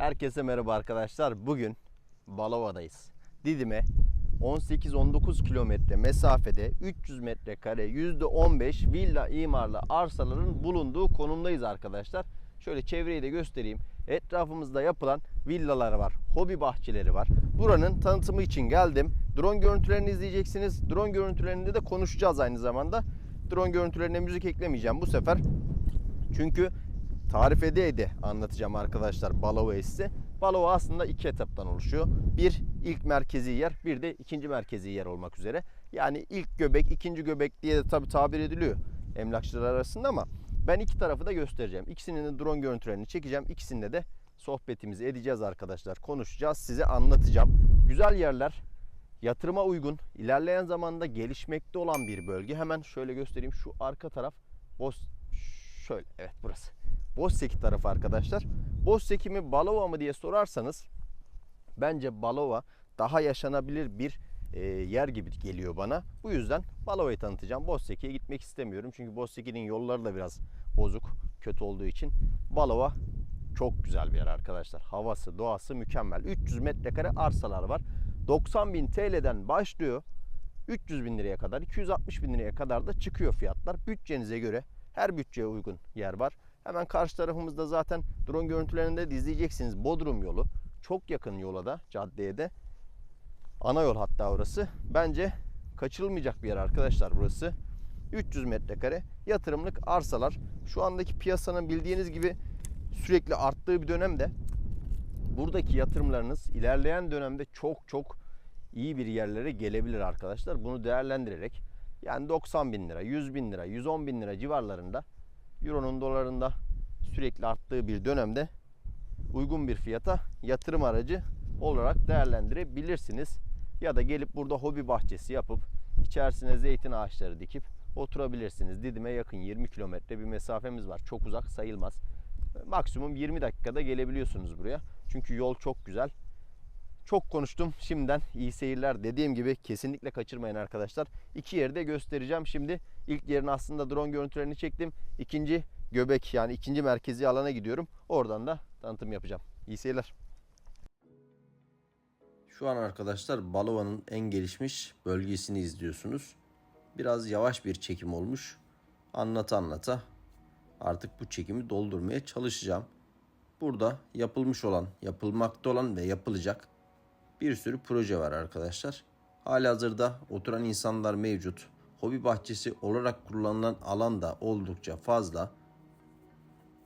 Herkese merhaba arkadaşlar. Bugün Balova'dayız. Didim'e 18-19 kilometre mesafede 300 metrekare %15 villa imarlı arsaların bulunduğu konumdayız arkadaşlar. Şöyle çevreyi de göstereyim. Etrafımızda yapılan villalar var, hobi bahçeleri var. Buranın tanıtımı için geldim. Drone görüntülerini izleyeceksiniz. Drone görüntülerinde de konuşacağız aynı zamanda. Drone görüntülerine müzik eklemeyeceğim bu sefer. Çünkü tarif ede ede anlatacağım arkadaşlar Balova size. Balova aslında iki etaptan oluşuyor. Bir ilk merkezi yer, bir de ikinci merkezi yer olmak üzere. Yani ilk göbek, ikinci göbek diye de tabi tabir ediliyor emlakçılar arasında ama ben iki tarafı da göstereceğim. İkisinin de drone görüntülerini çekeceğim. İkisinde de sohbetimizi edeceğiz arkadaşlar. Konuşacağız, size anlatacağım. Güzel yerler, yatırıma uygun, ilerleyen zamanda gelişmekte olan bir bölge. Hemen şöyle göstereyim. Şu arka taraf Boz şöyle evet burası. Bozseki tarafı arkadaşlar. Bozseki mi Balova mı diye sorarsanız bence Balova daha yaşanabilir bir e, yer gibi geliyor bana. Bu yüzden Balova'yı tanıtacağım. Bozseki'ye gitmek istemiyorum. Çünkü Bozseki'nin yolları da biraz bozuk, kötü olduğu için. Balova çok güzel bir yer arkadaşlar. Havası, doğası mükemmel. 300 metrekare arsalar var. 90 bin TL'den başlıyor. 300 bin liraya kadar, 260 bin liraya kadar da çıkıyor fiyatlar. Bütçenize göre her bütçeye uygun yer var. Hemen karşı tarafımızda zaten drone görüntülerinde de izleyeceksiniz. Bodrum yolu. Çok yakın yola da, caddeye de. Ana yol hatta orası. Bence kaçırılmayacak bir yer arkadaşlar burası. 300 metrekare yatırımlık arsalar. Şu andaki piyasanın bildiğiniz gibi sürekli arttığı bir dönemde buradaki yatırımlarınız ilerleyen dönemde çok çok iyi bir yerlere gelebilir arkadaşlar. Bunu değerlendirerek yani 90 bin lira, 100 bin lira, 110 bin lira civarlarında Euro'nun dolarında sürekli arttığı bir dönemde uygun bir fiyata yatırım aracı olarak değerlendirebilirsiniz. Ya da gelip burada hobi bahçesi yapıp içerisine zeytin ağaçları dikip oturabilirsiniz. Didim'e yakın 20 kilometre bir mesafemiz var. Çok uzak sayılmaz. Maksimum 20 dakikada gelebiliyorsunuz buraya. Çünkü yol çok güzel. Çok konuştum. Şimdiden iyi seyirler. Dediğim gibi kesinlikle kaçırmayın arkadaşlar. İki yeri de göstereceğim. Şimdi ilk yerin aslında drone görüntülerini çektim. İkinci göbek yani ikinci merkezi alana gidiyorum. Oradan da tanıtım yapacağım. İyi seyirler. Şu an arkadaşlar Balova'nın en gelişmiş bölgesini izliyorsunuz. Biraz yavaş bir çekim olmuş. Anlata anlata artık bu çekimi doldurmaya çalışacağım. Burada yapılmış olan, yapılmakta olan ve yapılacak bir sürü proje var arkadaşlar. Halihazırda oturan insanlar mevcut. Hobi bahçesi olarak kullanılan alan da oldukça fazla.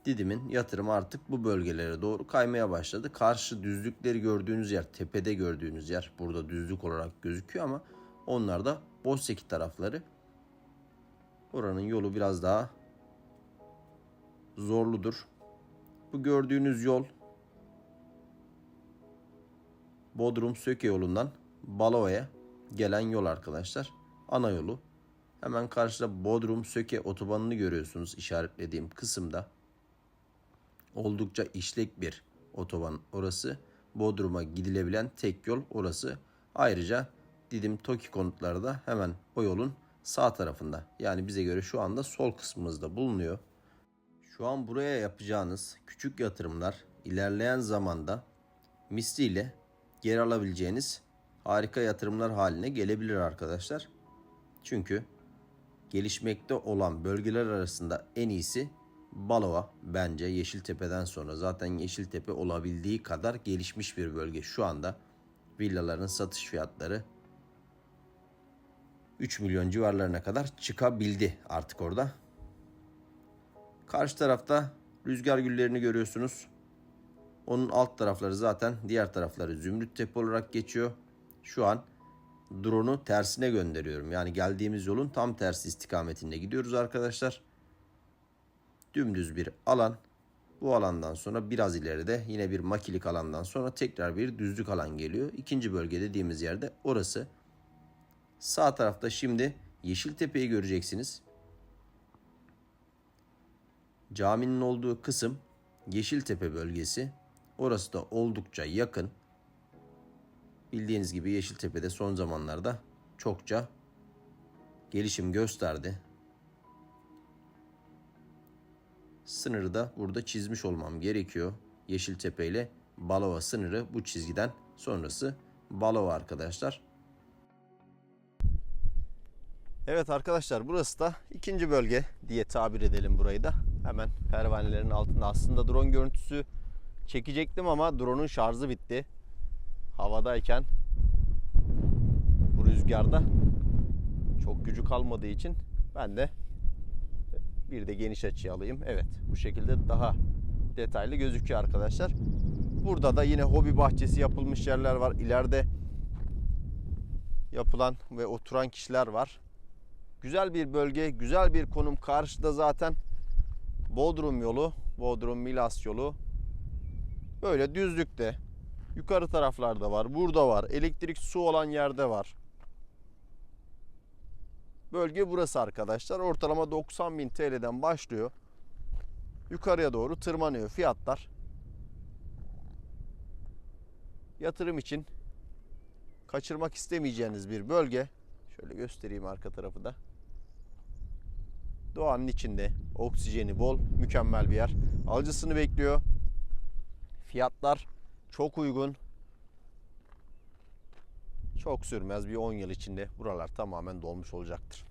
Didim'in yatırımı artık bu bölgelere doğru kaymaya başladı. Karşı düzlükleri gördüğünüz yer, tepede gördüğünüz yer burada düzlük olarak gözüküyor ama onlar da Bozseki tarafları. Oranın yolu biraz daha zorludur. Bu gördüğünüz yol Bodrum Söke yolundan Balova'ya gelen yol arkadaşlar. Ana yolu. Hemen karşıda Bodrum Söke otobanını görüyorsunuz işaretlediğim kısımda. Oldukça işlek bir otoban orası. Bodrum'a gidilebilen tek yol orası. Ayrıca Didim Toki konutları da hemen o yolun sağ tarafında. Yani bize göre şu anda sol kısmımızda bulunuyor. Şu an buraya yapacağınız küçük yatırımlar ilerleyen zamanda misliyle geri alabileceğiniz harika yatırımlar haline gelebilir arkadaşlar. Çünkü gelişmekte olan bölgeler arasında en iyisi Balova bence Yeşiltepe'den sonra zaten Yeşiltepe olabildiği kadar gelişmiş bir bölge. Şu anda villaların satış fiyatları 3 milyon civarlarına kadar çıkabildi artık orada. Karşı tarafta rüzgar güllerini görüyorsunuz. Onun alt tarafları zaten diğer tarafları Zümrüt Tepe olarak geçiyor. Şu an drone'u tersine gönderiyorum. Yani geldiğimiz yolun tam tersi istikametinde gidiyoruz arkadaşlar. Dümdüz bir alan. Bu alandan sonra biraz ileride yine bir makilik alandan sonra tekrar bir düzlük alan geliyor. İkinci bölge dediğimiz yerde orası. Sağ tarafta şimdi Yeşiltepe'yi göreceksiniz. Caminin olduğu kısım Yeşiltepe bölgesi. Orası da oldukça yakın. Bildiğiniz gibi Yeşiltepe'de son zamanlarda çokça gelişim gösterdi. Sınırı da burada çizmiş olmam gerekiyor. Yeşiltepe ile Balova sınırı bu çizgiden sonrası Balova arkadaşlar. Evet arkadaşlar burası da ikinci bölge diye tabir edelim burayı da. Hemen pervanelerin altında aslında drone görüntüsü çekecektim ama drone'un şarjı bitti. Havadayken bu rüzgarda çok gücü kalmadığı için ben de bir de geniş açı alayım. Evet bu şekilde daha detaylı gözüküyor arkadaşlar. Burada da yine hobi bahçesi yapılmış yerler var. İleride yapılan ve oturan kişiler var. Güzel bir bölge, güzel bir konum. Karşıda zaten Bodrum yolu, Bodrum Milas yolu. Böyle düzlükte. Yukarı taraflarda var. Burada var. Elektrik su olan yerde var. Bölge burası arkadaşlar. Ortalama 90.000 TL'den başlıyor. Yukarıya doğru tırmanıyor fiyatlar. Yatırım için kaçırmak istemeyeceğiniz bir bölge. Şöyle göstereyim arka tarafı da. Doğanın içinde oksijeni bol, mükemmel bir yer. Alıcısını bekliyor. Fiyatlar çok uygun. Çok sürmez bir 10 yıl içinde buralar tamamen dolmuş olacaktır.